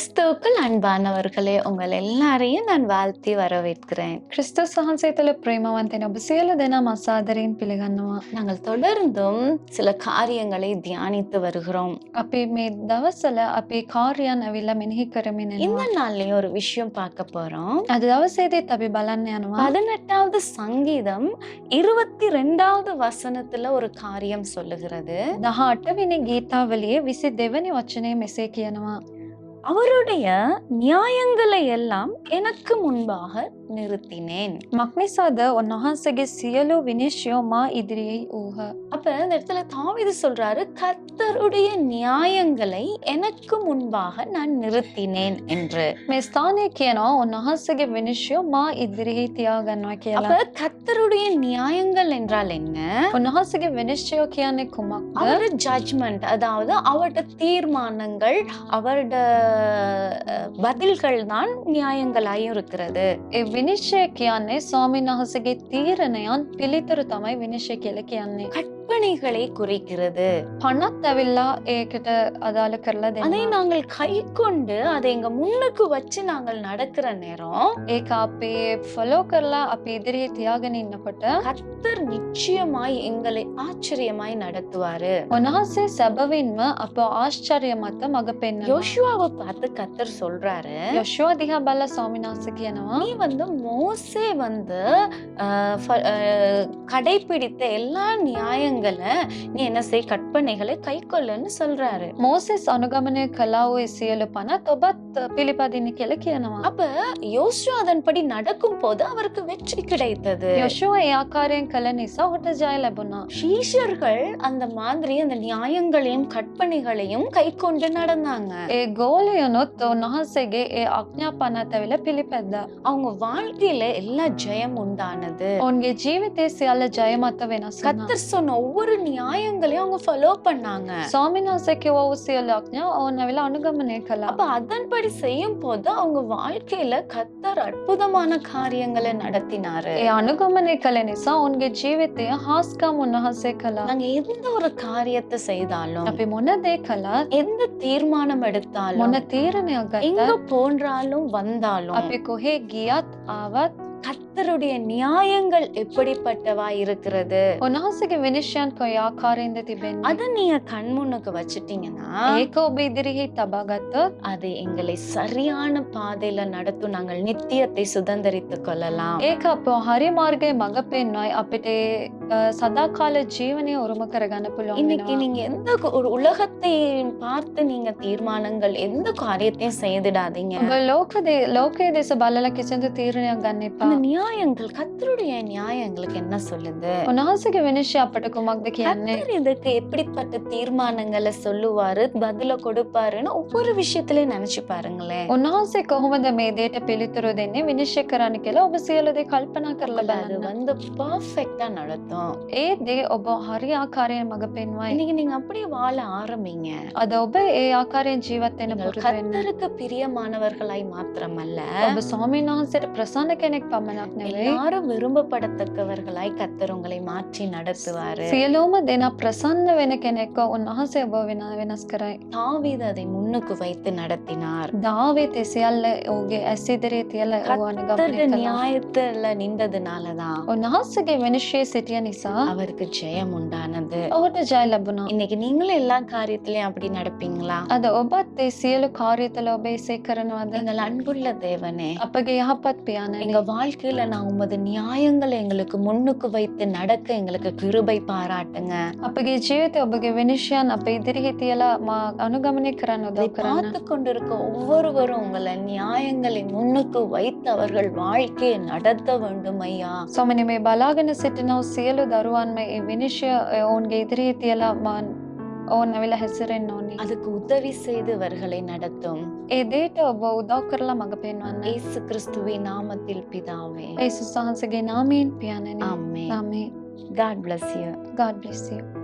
கிறிஸ்துவுக்குள் அன்பானவர்களே உங்கள் எல்லாரையும் நான் வாழ்த்தி வரவேற்கிறேன். கிறிஸ்து சாகசத்தில் பிரேமவந்தன் அபிசியல தினம் அசாதரின் பிள்ளைகண்ணுவா நாங்கள் தொடர்ந்தும் சில காரியங்களை தியானித்து வருகிறோம். அப்பே மே தவசல அப்பே காரியம் அவையில மெனகிக்கிறமே இந்த நாள்லயும் ஒரு விஷயம் பார்க்க போறோம். அது தவசேதே தபி பலன்யானுவா பதினெட்டாவது சங்கீதம் இருபத்தி ரெண்டாவது வசனத்துல ஒரு காரியம் சொல்லுகிறது. தஹ அட்டவினை கீதாவளியே விசி தேவனி வச்சனே மெசேக்கியனுவா அவருடைய நியாயங்களை எல்லாம் எனக்கு முன்பாக நிறுத்தினேன். மக்னிசாத ஒன் நொஹாசகி சியலோ வினிஷியோமா இதிரியை ஊக. அப்ப இந்த இடத்துல தாவிது சொல்றாரு கத்தருடைய நியாயங்களை எனக்கு முன்பாக நான் நிறுத்தினேன் என்று. மெஸ்தானே கேனோ ஒன் நொஹாசகி வினிஷியோ மா இதிரியை தியாகன்னா கேள. கத்தருடைய நியாயங்கள் என்றால் என்ன? ஒன் நொஹாசகி வினிஷியோ கேனே குமார் அவர் ஜட்ஜ்மெண்ட் அதாவது அவரோட தீர்மானங்கள் அவரோட பதில்கள் தான் நியாயங்களாயும் இருக்கிறது විනිශ්චය කියන්නේ ස්වාමීන් වහන්සේගේ තීරණයන් පිළිතුරු තමයි විනිශ්චය කියලා කියන්නේ. விற்பனைகளை குறைக்கிறது. பணத்தவில்லா கிட்ட அதால கரலது அதை நாங்கள் கை கொண்டு அதை எங்க முன்னுக்கு வச்சு நாங்கள் நடக்கிற நேரம் ஏக அப்பே ஃபாலோ கரலாம் அப்ப எதிரே தியாக நின்னப்பட்ட கர்த்தர் நிச்சயமாய் எங்களை ஆச்சரியமாய் நடத்துவாரு. ஒனாசே சபவின்ம அப்போ ஆச்சரியமாத்த மகப்பெண் யோசுவாவை பார்த்து கர்த்தர் சொல்றாரு யோசுவா திகாபால சுவாமிநாசுக்கு என்னவா? நீ வந்து மோசே வந்து கடைபிடித்த எல்லா நியாயங்கள் கற்பனைகளை நீ என்ன செய்? கற்பனைகளை கை கொள்ளுன்னு சொல்றாரு. மோசஸ் அனுகமன கலாவோ இசையலுப்பானா தொபத் பிலிபாதினு கிழக்கியனவா அப்ப யோசுவா அதன்படி நடக்கும் போது அவருக்கு வெற்றி கிடைத்தது. யோசுவா யாக்காரியம் கலனிசா ஒட்டஜாயில பொண்ணா ஷீஷர்கள் அந்த மாதிரி அந்த நியாயங்களையும் கற்பனைகளையும் கை கொண்டு நடந்தாங்க. ஏ கோலையனோ நொஹசைகே ஏ அக்ஞாபான தவிர பிலிப்பெத்த. அவங்க வாழ்க்கையில எல்லா ஜெயம் உண்டானது. உங்க ஜீவிதே ஜெயமாத்த ஜெயமாத்தவேனா கத்தர் சொன்ன ஒவ்வொரு நியாயங்களையும் அவங்க ஃபாலோ பண்ணாங்க. சுவாமிநாசக்கு ஓசியலாக்னா நவில அனுகமனேக்கல அப்ப அதன்படி செய்யும் போது அவங்க வாழ்க்கையில கத்தர் அற்புதமான காரியங்களை நடத்தினாரு. அனுகமனேக்கலை நிசா உங்க ஜீவித்தையும் ஹாஸ்கா முன்னஹாசேக்கலா நாங்க எந்த ஒரு காரியத்தை செய்தாலும் அப்படி முன்னதேக்கலா எந்த தீர்மானம் எடுத்தாலும் முன்ன தீரணையாக எங்க போன்றாலும் வந்தாலும் அப்படி கொஹே கியாத் ஆவத் கத்தருடைய நியாயங்கள் எப்படிப்பட்டவா இருக்கிறது? ஒனாசுக்கு வினிஷான் கொயா காரேந்ததி பென் நீங்க கண்முன்னுக்கு வச்சிட்டீங்கன்னா ஏகோபேதிரிகை தபாகத்து. அது எங்களை சரியான பாதையில நடத்தும் நாங்கள் நித்தியத்தை சுதந்திரித்து கொள்ளலாம். ஏக அப்போ ஹரிமார்கை மகப்பெண் நோய் அப்பிட்டே சதா கால ஜீவனை உருமக்கரக அனுப்பலாம். இன்னைக்கு நீங்க எந்த ஒரு உலகத்தை பார்த்து நீங்க தீர்மானங்கள் எந்த காரியத்தையும் செய்திடாதீங்க. லோக தே லோக தேச பலல கிச்சந்து தீர்ணம் கண்ணிப்பா அந்த நியாயங்கள் கத்தருடைய நியாயங்களுக்கு என்ன சொல்லுது? நாசுக்கு வினிஷாப்பட்டுக்குமாக்கு கத்தர் இதுக்கு எப்படிப்பட்ட தீர்மானங்களை சொல்லுவாரு பதில கொடுப்பாருன்னு ஒவ்வொரு விஷயத்திலயும் நினைச்சு பாருங்களேன். ஒன்னாசை கொகுமத மேதேட்ட பிழித்துறதுன்னு வினிஷிக்கரானிக்கெல்லாம் ஒவ்வொரு சிலதை கல்பனா கரல அது வந்து பர்ஃபெக்டா நடத்தும். ஏ தே ஒப்ப ஹரி ஆக்காரியம் மகப்பெண் இன்னைக்கு நீங்க அப்படியே வாழ ஆரம்பிங்க. அத ஒப்ப ஏ ஆக்காரியம் ஜீவத்தின கத்தருக்கு பிரியமானவர்களாய் மாத்திரமல்ல. சுவாமி சுவாமிநாசர் பிரசன்ன கெனக்கு කෙනෙක් පමණක් නෙවෙයි. எல்லாரும் விரும்பப்படத்தக்கவர்களாய் கத்தர் உங்களை மாற்றி நடத்துவாரு සියලෝම දෙනා ප්‍රසන්න වෙන කෙනෙක්ව උන්වහන්සේ ඔබ වෙන වෙනස් කරයි. தாவீது அதை முன்னுக்கு வைத்து நடத்தினார் දාවිත ඒ සියල්ල ඔහුගේ ඇස් ඉදිරියේ තියලා ඔහු අනුගමනය கத்தருடைய කළා. நியாயத்துல நின்றதுனாலதான் උන්වහන්සේගේ විනිශ්චය සිටිය නිසා அவருக்கு ஜெயம் உண்டானது ඔහුට ජය ලැබුණා. இன்னைக்கு நீங்களும் எல்லா காரியத்திலயும் அப்படி நடப்பீங்களா අද ඔබත් ඒ සියලු කාර්යතල ඔබ එසේ කරනවද? எங்கள் அன்புள்ள தேவனே අපගේ යහපත් පියාණනි எங்க வாழ்க்கையில நான் உமது நியாயங்களை எங்களுக்கு முன்னுக்கு வைத்து நடக்க எங்களுக்கு கிருபை பாராட்டுங்க අපගේ ජීවිතය ඔබගේ විනිශ්චයන් අප ඉදිරිහි තියලා මා අනුගමනය කරන්න அதை උදව් කරන්න. பார்த்து கொண்டிருக்க ஒவ்வொருவரும் உங்களை நியாயங்களை முன்னுக்கு வைத்து அவர்கள் வாழ்க்கையை நடத்த வேண்டும் ஐயா ස්වාමිනේ මේ බලාගෙන සිටිනව සියලු දරුවන්ම ඒ විනිශ්චය අ, ඔවුන්ගේ ඉදිරියේ තියලා මා o na vila ಹೆಸರೆನ್ನೋನಿ ಅದಕ್ಕೆ உதவி செய்தவர்களை நடத்தும் ಎದೇಟ ಒಬ್ಬ ಉದಾಕರ್ಲ ಮಗಪೇನ್ವನ್ನ இயேசு கிறிஸ்துவின் நாமத்தில் பிதாவே ಯೇಸು ಸಹಸಗೆ ನಾಮೇನ್ ಪ್ಯಾನನೆ amen amen God bless you. God bless you.